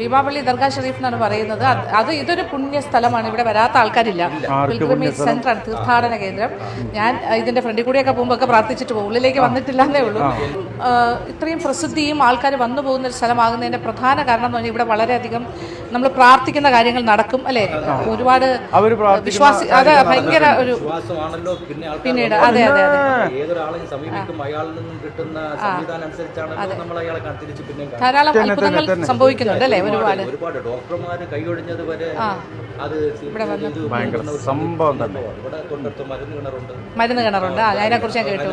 ഭീമാപള്ളി ദർഗാ ഷെരീഫ് എന്നാണ് പറയുന്നത്. അത് ഇതൊരു പുണ്യ സ്ഥലമാണ് ഇവിടെ വരാത്ത ആൾക്കാരില്ല. പിൽഗ്രിമേജ് സെന്ററാണ് തീർത്ഥാടന കേന്ദ്രം. ഞാൻ ഇതിന്റെ ഫ്രണ്ടിൽ കൂടിയൊക്കെ പോകുമ്പോൾ ഒക്കെ പ്രാർത്ഥിച്ചിട്ട് പോകും. ഉള്ളിലേക്ക് വന്നിട്ടില്ല എന്നേ ഉള്ളൂ. ഇത്രയും പ്രസിദ്ധിയും ആൾക്കാർ വന്നു പോകുന്ന ഒരു സ്ഥലമാകുന്നതിന്റെ പ്രധാന കാരണം എന്ന് പറഞ്ഞാൽ ഇവിടെ വളരെയധികം നമ്മൾ പ്രാർത്ഥിക്കുന്ന കാര്യങ്ങൾ നടക്കും അല്ലേ? ഒരുപാട് വിശ്വാസി അത് ഭയങ്കര ഒരു പിന്നീട് അതെ അതെ അതെ. ധാരാളം അത്ഭുതങ്ങൾ സംഭവിക്കുന്നുണ്ട് അല്ലേ? ഒരുപാട് ഒരുപാട്. ഡോക്ടർമാര് കൈയൊഴിഞ്ഞത് വരെ അത് സംഭവം തന്നെ. മരുന്ന് കിണറുണ്ട്. അതിനെ കുറിച്ച് ഞാൻ കേട്ടു.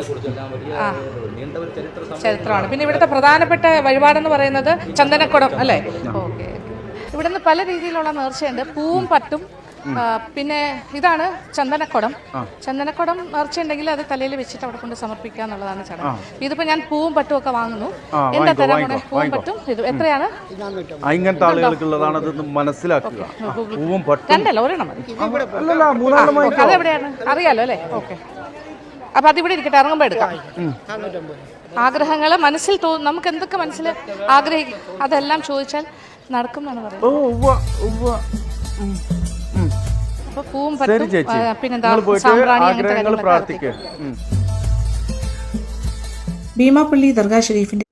ചരിത്രമാണ്. പിന്നെ ഇവിടുത്തെ പ്രധാനപ്പെട്ട വഴിപാടെന്ന് പറയുന്നത് ചന്ദനക്കുടം അല്ലേ? ഓക്കെ. ഇവിടുന്ന് പല രീതിയിലുള്ള നേർച്ചയുണ്ട്. പൂവും പട്ടും പിന്നെ ഇതാണ് ചന്ദനക്കുടം. ചന്ദനക്കുടം നേർച്ചയുണ്ടെങ്കിൽ അത് തലയിൽ വെച്ചിട്ട് അവിടെ കൊണ്ട് സമർപ്പിക്കുക എന്നുള്ളതാണ് ചടങ്ങ്. ഇതിപ്പോ ഞാൻ പൂവും പട്ടും ഒക്കെ വാങ്ങുന്നു. എന്റെ പോണേ പൂവും പട്ടും ഇത്. എത്രയാണ്? ആ, ഇങ്ങനത്തെ ആളുകൾക്കുള്ളതാണ് മനസ്സിലാക്കുക. പൂവും പട്ടും. രണ്ടല്ല ഒരെണ്ണം മതി. അതെവിടെയാണ്? അറിയാലോ അല്ലേ? ഓക്കെ. അപ്പൊ അതിവിടെ ഇരിക്കട്ടെ ഇറങ്ങുമ്പോ എടുക്കാം. ആഗ്രഹങ്ങൾ മനസ്സിൽ തോന്നും നമുക്ക് എന്തൊക്കെ മനസ്സിൽ ആഗ്രഹിക്കും അതെല്ലാം ചോദിച്ചാൽ നടക്കും എന്നാണ് പറയുന്നത് ഉവ്വ ഉവ്വ. ഉം, ഉം. അപ്പൊ പൂവും ശരി പറ്റും ചേച്ചി പിന്നെന്താ നിങ്ങൾ പോയിട്ട് സാമ്പ്രാണി അങ്ങനത്തെ ആഗ്രഹങ്ങൾ കാര്യങ്ങളൊക്കെ പ്രാർത്ഥിക്കുക ഉം. ഭീമാപ്പള്ളി ദർഗാ ഷെരീഫിന്റെ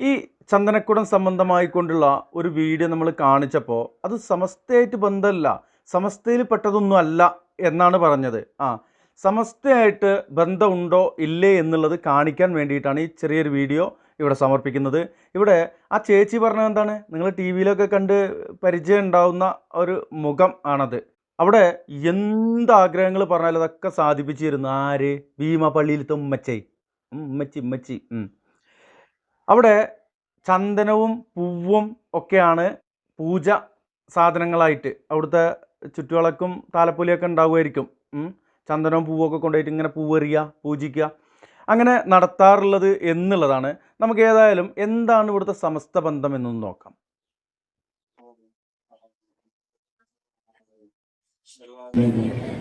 ഈ ചന്ദനക്കുടം സംബന്ധമായി കൊണ്ടുള്ള ഒരു വീഡിയോ നമ്മൾ കാണിച്ചപ്പോൾ അത് സമസ്തയായിട്ട് ബന്ധമല്ല സമസ്തയിൽ പെട്ടതൊന്നും അല്ല എന്നാണ് പറഞ്ഞത്. ആ സമസ്തയായിട്ട് ബന്ധമുണ്ടോ ഇല്ലേ എന്നുള്ളത് കാണിക്കാൻ വേണ്ടിയിട്ടാണ് ഈ ചെറിയൊരു വീഡിയോ ഇവിടെ സമർപ്പിക്കുന്നത്. ഇവിടെ ആ ചേച്ചി പറഞ്ഞത് എന്താണ്? നിങ്ങൾ ടി വിയിലൊക്കെ കണ്ട് പരിചയം ഉണ്ടാവുന്ന ഒരു മുഖം ആണത്. അവിടെ എന്ത് ആഗ്രഹങ്ങൾ പറഞ്ഞാലും അതൊക്കെ സാധിപ്പിച്ചിരുന്നു ആര്? ഭീമപള്ളിയിലത്തെ ഉമ്മച്ചൈ. ഉമ്മച്ചി ഉമ്മച്ചി. അവിടെ ചന്ദനവും പൂവും ഒക്കെയാണ് പൂജ സാധനങ്ങളായിട്ട്. അവിടുത്തെ ചുറ്റുവിളക്കും താലപ്പൊലിയൊക്കെ ഉണ്ടാവുമായിരിക്കും. ചന്ദനവും പൂവൊക്കെ കൊണ്ടുപോയിട്ട് ഇങ്ങനെ പൂവെറിയുക പൂജിക്കുക. അങ്ങനെ നടത്താറുള്ളത് എന്നുള്ളതാണ് നമുക്ക് ഏതായാലും എന്താണ് ഇവിടുത്തെ സമസ്ത ബന്ധം എന്നൊന്ന് നോക്കാം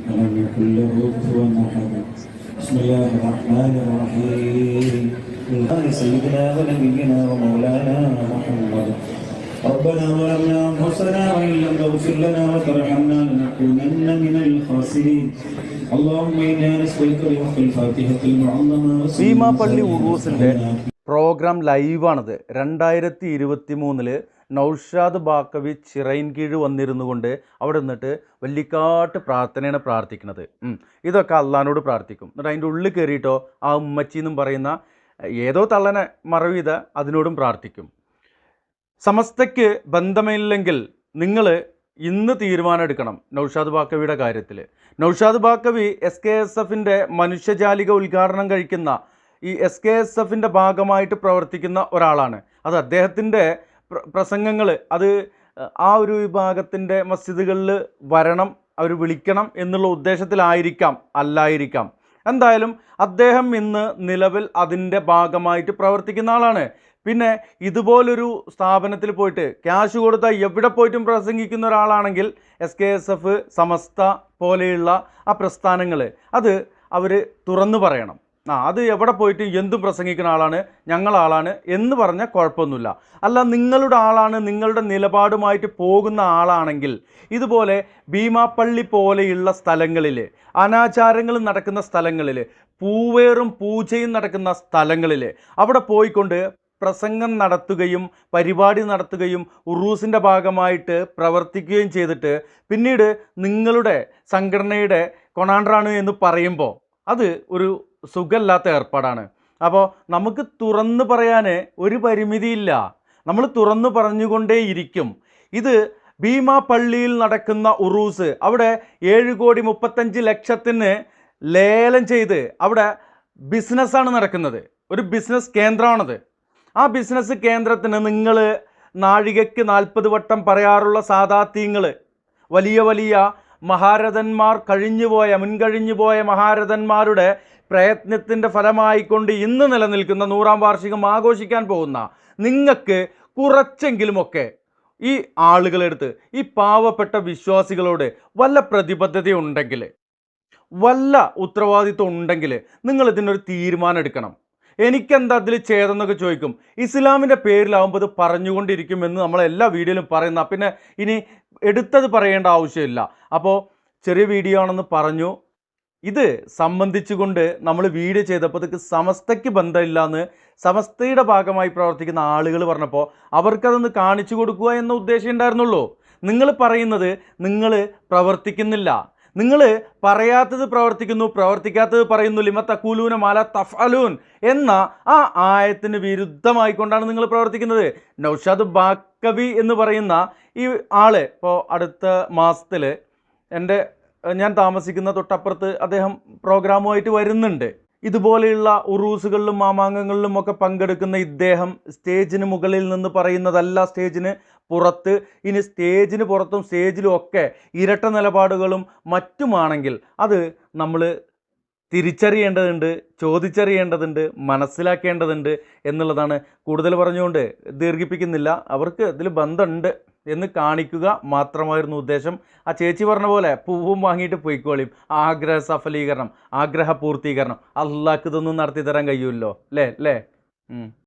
ولم يكن له كفوا احد بسم الله الرحمن الرحيم الله سيدنا ونبينا ومولانا محمد ربنا ظلمنا انفسنا وان لم تغفر لنا وترحمنا لنكونن من الخاسرين اللهم انا نسالك بحق الفاتحه المعظمه ഭീമാപള്ളി ഉറൂസിൻ്റെ പ്രോഗ്രാം ലൈവാണത് രണ്ടായിരത്തി ഇരുപത്തി മൂന്നില് നൗഷാദ് ബാക്കവി ചിറയിൻ കീഴ് വന്നിരുന്നു കൊണ്ട് അവിടെ നിന്നിട്ട് വല്ലിക്കാട്ട് പ്രാർത്ഥനയാണ് പ്രാർത്ഥിക്കുന്നത് ഉം. ഇതൊക്കെ അള്ളഹാനോട് പ്രാർത്ഥിക്കും എന്നിട്ട് അതിൻ്റെ ഉള്ളിൽ കയറിയിട്ടോ ആ ഉമ്മച്ചി എന്നും പറയുന്ന ഏതോ തള്ളനെ മറവ് ചെയ്ത അതിനോടും പ്രാർത്ഥിക്കും സമസ്തയ്ക്ക് ബന്ധമില്ലെങ്കിൽ നിങ്ങൾ ഇന്ന് തീരുമാനമെടുക്കണം. നൗഷാദ് ബാക്കവിയുടെ കാര്യത്തിൽ Naushad Bakavi S K S എഫിന്റെ മനുഷ്യജാലിക ഉദ്ഘാടനം കഴിക്കുന്ന ഈ എസ് കെ എസ് എഫിന്റെ ഭാഗമായിട്ട് പ്രവർത്തിക്കുന്ന ഒരാളാണ്. അത് അദ്ദേഹത്തിന്റെ പ്രസംഗങ്ങൾ അത് ആ ഒരു വിഭാഗത്തിന്റെ മസ്ജിദുകളിൽ വരണം അവർ വിളിക്കണം എന്നുള്ള ഉദ്ദേശത്തിലായിരിക്കാം അല്ലായിരിക്കാം. എന്തായാലും അദ്ദേഹം ഇന്ന് നിലവിൽ അതിന്റെ ഭാഗമായിട്ട് പ്രവർത്തിക്കുന്ന ആളാണ്. പിന്നെ ഇതുപോലൊരു സ്ഥാപനത്തിൽ പോയിട്ട് ക്യാഷ് കൊടുത്താൽ എവിടെ പോയിട്ടും പ്രസംഗിക്കുന്ന ഒരാളാണെങ്കിൽ S K S F Samastha പോലെയുള്ള ആ പ്രസ്ഥാനങ്ങൾ അത് അവർ തുറന്നു പറയണം. ആ അത് എവിടെ പോയിട്ടും എന്തും പ്രസംഗിക്കുന്ന ആളാണ് ഞങ്ങളാളാണ് എന്ന് പറഞ്ഞാൽ കുഴപ്പമൊന്നുമില്ല. അല്ല നിങ്ങളുടെ ആളാണ് നിങ്ങളുടെ നിലപാടുമായിട്ട് പോകുന്ന ആളാണെങ്കിൽ ഇതുപോലെ ഭീമാപ്പള്ളി പോലെയുള്ള സ്ഥലങ്ങളിൽ അനാചാരങ്ങൾ നടക്കുന്ന സ്ഥലങ്ങളിൽ പൂവേറും പൂജയും നടക്കുന്ന സ്ഥലങ്ങളിൽ അവിടെ പോയിക്കൊണ്ട് പ്രസംഗം നടത്തുകയും പരിപാടി നടത്തുകയും ഉറൂസിന്റെ ഭാഗമായിട്ട് പ്രവർത്തിക്കുകയും ചെയ്തിട്ട് പിന്നീട് നിങ്ങളുടെ സംഘടനയുടെ കൊണാണ്ടറാണ് എന്ന് പറയുമ്പോൾ അത് ഒരു സുഖമില്ലാത്ത ഏർപ്പാടാണ്. അപ്പോൾ നമുക്ക് തുറന്നു പറയാൻ ഒരു പരിമിതിയില്ല. നമ്മൾ തുറന്നു പറഞ്ഞുകൊണ്ടേയിരിക്കും. ഇത് ഭീമാ പള്ളിയിൽ നടക്കുന്ന ഉറൂസ് അവിടെ ഏഴ് കോടി മുപ്പത്തഞ്ച് ലക്ഷത്തിന് ലേലം ചെയ്ത് അവിടെ ബിസിനസ്സാണ് നടക്കുന്നത്. ഒരു ബിസിനസ് കേന്ദ്രമാണത്. ആ ബിസിനസ് കേന്ദ്രത്തിന് നിങ്ങൾ നാഴികയ്ക്ക് നാൽപ്പത് വട്ടം പറയാറുള്ള സാധാത്യങ്ങൾ വലിയ വലിയ മഹാരഥന്മാർ കഴിഞ്ഞുപോയ മുൻകഴിഞ്ഞുപോയ മഹാരഥന്മാരുടെ പ്രയത്നത്തിന്റെ ഫലമായിക്കൊണ്ട് ഇന്ന് നിലനിൽക്കുന്ന നൂറാം വാർഷികം ആഘോഷിക്കാൻ പോകുന്ന നിങ്ങൾക്ക് കുറച്ചെങ്കിലുമൊക്കെ ഈ ആളുകളെടുത്ത് ഈ പാവപ്പെട്ട വിശ്വാസികളോട് വല്ല പ്രതിബദ്ധത ഉണ്ടെങ്കിൽ വല്ല ഉത്തരവാദിത്വം ഉണ്ടെങ്കിൽ നിങ്ങൾ ഇതിനൊരു തീരുമാനം എടുക്കണം എനിക്കെന്താ അതിൽ ചെയ്തെന്നൊക്കെ ചോദിക്കും. ഇസ്ലാമിന്റെ പേരിലാവുമ്പോൾ ഇത് പറഞ്ഞുകൊണ്ടിരിക്കുമെന്ന് നമ്മൾ എല്ലാ വീഡിയോയിലും പറയുന്ന പിന്നെ ഇനി എടുത്തത് പറയേണ്ട ആവശ്യമില്ല. അപ്പോൾ ചെറിയ വീഡിയോ ആണെന്ന് പറഞ്ഞു. ഇത് സംബന്ധിച്ചുകൊണ്ട് നമ്മൾ വീഡിയോ ചെയ്തപ്പോൾ അതൊക്കെ സമസ്തയ്ക്ക് ബന്ധമില്ല എന്ന് സമസ്തയുടെ ഭാഗമായി പ്രവർത്തിക്കുന്ന ആളുകൾ പറഞ്ഞപ്പോൾ അവർക്കതൊന്ന് കാണിച്ചു കൊടുക്കുക എന്ന ഉദ്ദേശം ഉണ്ടായിരുന്നുള്ളൂ. നിങ്ങൾ പറയുന്നത് നിങ്ങൾ പ്രവർത്തിക്കുന്നില്ല. നിങ്ങൾ പറയാത്തത് പ്രവർത്തിക്കുന്നു പ്രവർത്തിക്കാത്തത് പറയുന്നു ലിമ തക്കൂലൂന മാല തഫലൂൻ എന്ന ആ ആയത്തിന് വിരുദ്ധമായിക്കൊണ്ടാണ് നിങ്ങൾ പ്രവർത്തിക്കുന്നത്. നൗഷാദ് ബാക്കവി എന്ന് പറയുന്ന ഈ ആൾ ഇപ്പോൾ അടുത്ത മാസത്തിൽ എന്റെ ഞാൻ താമസിക്കുന്ന തൊട്ടപ്പുറത്ത് അദ്ദേഹം പ്രോഗ്രാമുമായിട്ട് വരുന്നുണ്ട്. ഇതുപോലെയുള്ള ഉറൂസുകളിലും മാമാങ്കങ്ങളിലും ഒക്കെ പങ്കെടുക്കുന്ന ഇദ്ദേഹം സ്റ്റേജിന് മുകളിൽ നിന്ന് പറയുന്നതല്ല സ്റ്റേജിന് പുറത്ത് ഇനി സ്റ്റേജിന് പുറത്തും സ്റ്റേജിലും ഒക്കെ ഇരട്ട നിലപാടുകളും മറ്റുമാണെങ്കിൽ അത് നമ്മൾ തിരിച്ചറിയേണ്ടതുണ്ട് ചോദിച്ചറിയേണ്ടതുണ്ട് മനസ്സിലാക്കേണ്ടതുണ്ട് എന്നുള്ളതാണ് കൂടുതൽ പറഞ്ഞുകൊണ്ട് ദീർഘിപ്പിക്കുന്നില്ല. അവർക്ക് ഇതിൽ ബന്ധമുണ്ട് എന്ന് കാണിക്കുക മാത്രമായിരുന്നു ഉദ്ദേശം. ആ ചേച്ചി പറഞ്ഞ പോലെ പൂവും വാങ്ങിയിട്ട് പോയിക്കോളിയും ആഗ്രഹ സഫലീകരണം ആഗ്രഹ പൂർത്തീകരണം. അള്ളാഹ്ക്ക് ഇതൊന്നും നടത്തി തരാൻ കഴിയുമല്ലോ അല്ലേ? അല്ലേ.